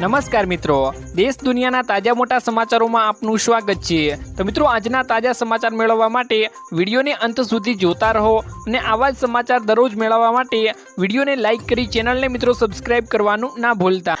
નમસ્કાર મિત્રો. દેશ દુનિયાના તાજા મોટા સમાચારોમાં આપનું સ્વાગત છે. તો મિત્રો, આજના તાજા સમાચાર મેળવવા માટે વિડીયોને અંત સુધી જોતા રહો અને આવા જ સમાચાર દરરોજ મેળવવા માટે વિડીયોને લાઇક કરી ચેનલને મિત્રો સબસ્ક્રાઇબ કરવાનું ના ભૂલતા.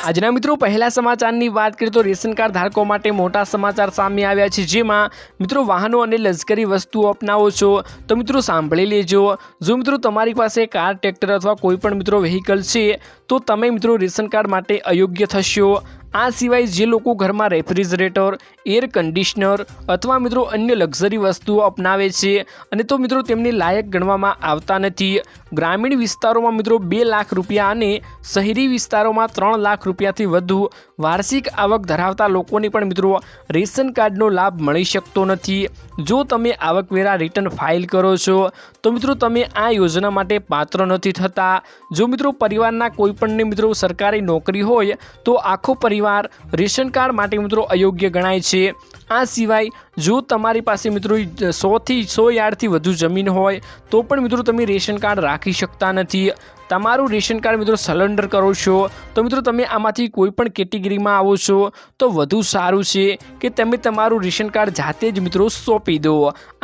આજના મિત્રો, પહેલા સમાચારની વાત કરીએ તો રેશન કાર્ડ ધારકો માટે મોટા સમાચાર સામે આવ્યા છે. જેમાં મિત્રો, વાહનો અને લશ્કરી વસ્તુઓ અપનાવો છો તો મિત્રો, સાંભળી લેજો. જો મિત્રો, તમારી પાસે કાર, ટ્રેક્ટર અથવા કોઈ પણ મિત્રો વ્હીકલ છે તો તમે મિત્રો રેશન કાર્ડ માટે અયોગ્ય થશો. આ સિવાય જે લોકો ઘરમાં રેફ્રિજરેટર, એર કન્ડિશનર અથવા મિત્રો અન્ય લક્ઝરી વસ્તુઓ અપનાવે છે અને તો મિત્રો તેમને લાયક ગણવામાં આવતા નથી. ગ્રામીણ વિસ્તારોમાં મિત્રો બે લાખ રૂપિયા અને શહેરી વિસ્તારોમાં ત્રણ લાખ રૂપિયાથી વધુ વાર્ષિક આવક ધરાવતા લોકોને પણ મિત્રો રેશન કાર્ડનો લાભ મળી શકતો નથી. જો તમે આવકવેરા રિટર્ન ફાઇલ કરો છો, તો મિત્રો તમે આ યોજના માટે પાત્ર નથી થતા. જો મિત્રો પરિવારના કોઈપણને મિત્રો સરકારી નોકરી હોય તો આખો પરિવાર રેશન કાર્ડ માટે મિત્રો અયોગ્ય ગણાય છે. આ સિવાય જો તમારી પાસે મિત્રો સોથી સો યાર્ડથી વધુ જમીન હોય, તો પણ મિત્રો તમે રેશન કાર્ડ રાખી શકતા નથી. તમારું રેશન કાર્ડ મિત્રો સરેન્ડર કરો છો, તો મિત્રો તમે આમાંથી કોઈ પણ કેટેગરીમાં આવો છો, તો વધુ સારું છે કે તમે તમારું રેશન કાર્ડ જાતે જ મિત્રો સોંપી દો.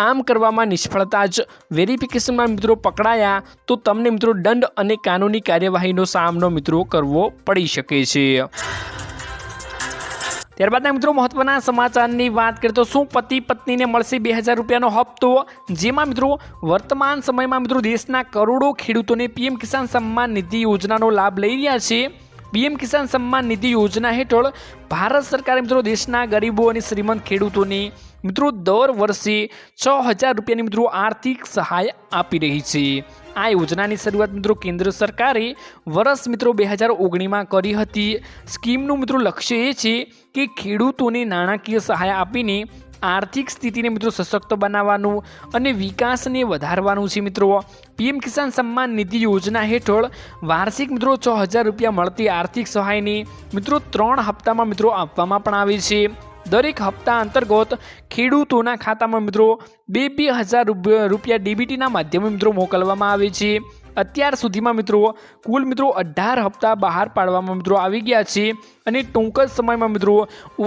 આમ કરવામાં નિષ્ફળતા જ વેરિફિકેશનમાં મિત્રો પકડાયા, તો તમને મિત્રો દંડ અને કાનૂની કાર્યવાહીનો સામનો મિત્રો કરવો પડી શકે છે. ત્યારબાદના મિત્રો મહત્વના સમાચારની વાત કરીએ તો શું પતિ પત્નીને મળશે બે હજાર રૂપિયાનો હપ્તો? જેમાં મિત્રો વર્તમાન સમયમાં મિત્રો દેશના કરોડો ખેડૂતોને પીએમ કિસાન સન્માન નિધિ યોજનાનો લાભ લઈ રહ્યા છે. પીએમ કિસાન સન્માન નિધિ યોજના હેઠળ ભારત સરકારે મિત્રો દેશના ગરીબો અને શ્રીમંત ખેડૂતોને મિત્રો, દર વર્ષે છ હજાર રૂપિયાની મિત્રો આર્થિક સહાય આપી રહી છે. આ યોજનાની શરૂઆત મિત્રો કેન્દ્ર સરકારે વર્ષ મિત્રો બે હજાર ઓગણીમાં કરી હતી. સ્કીમનું મિત્રો લક્ષ્ય એ છે કે ખેડૂતોને નાણાકીય સહાય આપીને આર્થિક સ્થિતિને મિત્રો સશક્ત બનાવવાનું અને વિકાસને વધારવાનું છે મિત્રો. પીએમ કિસાન સન્માન નિધિ યોજના હેઠળ વાર્ષિક મિત્રો છ હજાર રૂપિયા મળતી આર્થિક સહાયને મિત્રો ત્રણ હપ્તામાં મિત્રો આપવામાં પણ આવે છે. દરેક હપ્તા અંતર્ગત ખેડૂતોના ખાતામાં મિત્રો બે બે હજાર રૂપિયા ડીબીટીના માધ્યમે મિત્રો મોકલવામાં આવે છે. અત્યાર સુધીમાં મિત્રો કુલ મિત્રો અઢાર હપ્તા બહાર પાડવામાં મિત્રો આવી ગયા છે અને ટૂંક જ સમયમાં મિત્રો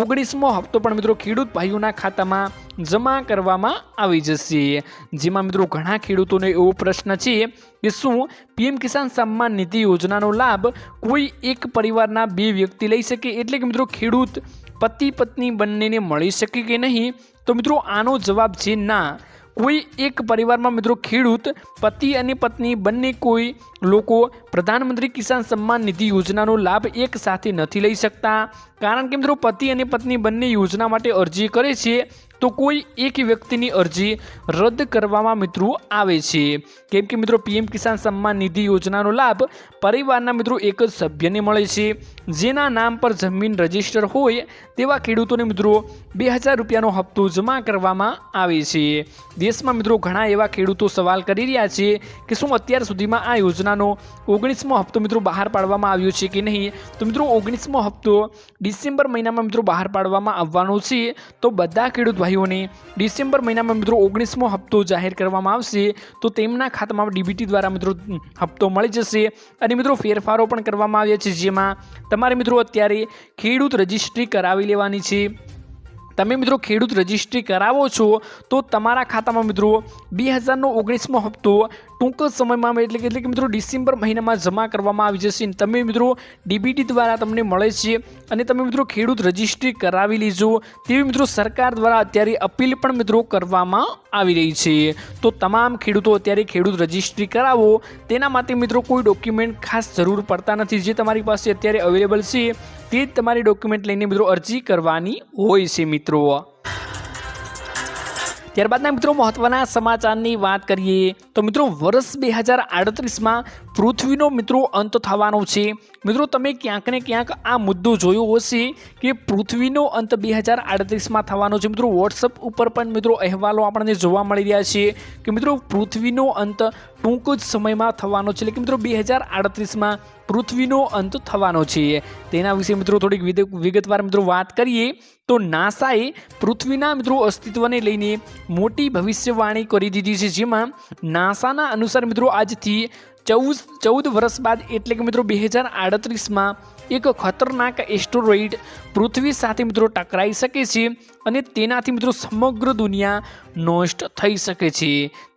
ઓગણીસમો હપ્તો પણ મિત્રો ખેડૂત ભાઈઓના ખાતામાં જમા કરવામાં આવી જશે. જેમાં મિત્રો ઘણા ખેડૂતોને એવો પ્રશ્ન છે કે શું પીએમ કિસાન સન્માન નિધિ યોજનાનો લાભ કોઈ એક પરિવારના બે વ્યક્તિ લઈ શકે? એટલે કે મિત્રો ખેડૂત પતિ પત્ની બંનેને મળી શકે કે નહીં? તો મિત્રો આનો જવાબ છે ના. કોઈ એક પરિવારમાં મિત્રો ખેડૂત, પતિ અને પત્ની બંને કોઈ લોકો પ્રધાનમંત્રી કિસાન સન્માન નિધિ યોજનાનો લાભ એક સાથે નથી લઈ શકતા. કારણ કે મિત્રો પતિ અને પત્ની બંને યોજના માટે અરજી કરે છે. તો કોઈ એક વ્યક્તિની અરજી રદ કરવામાં મિત્રો આવે છે. કેમ કે મિત્રો પીએમ કિસાન સન્માન નિધિ યોજનાનો લાભ પરિવારના મિત્રો એક જ સભ્યને મળે છે. જેના નામ પર જમીન રજિસ્ટર હોય તેવા ખેડૂતોને મિત્રો બે હજાર રૂપિયાનો હપ્તો જમા કરવામાં આવે છે. દેશમાં મિત્રો ઘણા એવા ખેડૂતો સવાલ કરી રહ્યા છે કે શું અત્યાર સુધીમાં આ યોજનાનો ઓગણીસમો હપ્તો મિત્રો બહાર પાડવામાં આવ્યો છે કે નહીં? તો મિત્રો ઓગણીસમો હપ્તો ડિસેમ્બર મહિનામાં મિત્રો બહાર પાડવામાં આવવાનો છે. તો બધા ખેડૂત ભાઈઓને ડિસેમ્બર મહિનામાં મિત્રો ઓગણીસમો હપ્તો જાહેર કરવામાં આવશે, તો તેમના ખાતામાં ડીબીટી દ્વારા મિત્રો હપ્તો મળી જશે. અને મિત્રો ફેરફારો પણ કરવામાં આવ્યા છે, જેમાં તમારે મિત્રો અત્યારે ખેડૂત રજિસ્ટ્રી કરાવી લેવાની છે. તમે મિત્રો ખેડૂત રજિસ્ટ્રી કરાવો છો, તો તમારા ખાતામાં મિત્રો બે હજારનો ઓગણીસમો હપ્તો ટૂંક જ સમયમાં એટલે કે એટલે કે મિત્રો ડિસેમ્બર મહિનામાં જમા કરવામાં આવી જશે તમે મિત્રો ડીબીટી દ્વારા તમને મળે છે અને તમે મિત્રો ખેડૂત રજિસ્ટ્રી કરાવી લીજો તેવી મિત્રો સરકાર દ્વારા અત્યારે અપીલ પણ મિત્રો કરવામાં આવી રહી છે. તો તમામ ખેડૂતો અત્યારે ખેડૂત રજિસ્ટ્રી કરાવો. તેના માટે મિત્રો કોઈ ડોક્યુમેન્ટ ખાસ જરૂર પડતા નથી. જે તમારી પાસે અત્યારે અવેલેબલ છે તે જ તમારી ડોક્યુમેન્ટ લઈને મિત્રો અરજી કરવાની હોય છે મિત્રો. ત્યારબાદના મિત્રો મહત્વના સમાચારની વાત કરીએ, તો મિત્રો વર્ષ બે હજાર આડત્રીસમાં પૃથ્વીનો મિત્રો અંત થવાનો છે. મિત્રો, તમે ક્યાંક ને ક્યાંક આ મુદ્દો જોયો હશે કે પૃથ્વીનો અંત બે હજાર આડત્રીસમાં થવાનો છે. મિત્રો વોટ્સઅપ ઉપર પણ મિત્રો અહેવાલો આપણને જોવા મળી રહ્યા છે કે મિત્રો પૃથ્વીનો અંત ટૂંક જ સમયમાં થવાનો છે. એટલે મિત્રો, બે હજાર આડત્રીસમાં પૃથ્વીનો અંત થવાનો છે. તેના વિશે મિત્રો થોડીક વિગતવાર મિત્રો વાત કરીએ, તો નાસાએ પૃથ્વીના મિત્રો અસ્તિત્વને લઈને મોટી ભવિષ્યવાણી કરી દીધી છે. જેમાં નાસાના અનુસાર મિત્રો આજથી ચૌદ ચૌદ વર્ષ બાદ એટલે કે મિત્રો બે હજાર આડત્રીસમાં એક ખતરનાક એસ્ટોરોઇડ પૃથ્વી સાથે મિત્રો ટકરાઈ શકે છે અને તેનાથી મિત્રો સમગ્ર દુનિયા નષ્ટ થઈ શકે છે.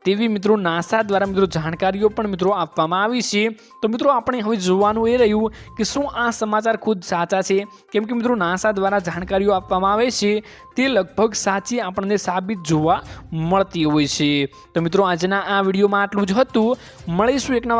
તેવી મિત્રો નાસા દ્વારા મિત્રો જાણકારીઓ પણ મિત્રો આપવામાં આવી છે. તો મિત્રો આપણે હવે જોવાનું એ રહ્યું કે શું આ સમાચાર ખુદ સાચા છે? કેમ કે મિત્રો નાસા દ્વારા જાણકારીઓ આપવામાં આવે છે. તે લગભગ સાચી આપણને સાબિત જોવા મળતી હોય છે. તો મિત્રો આજના આ વિડીયોમાં આટલું જ હતું. મળીશું એક નવા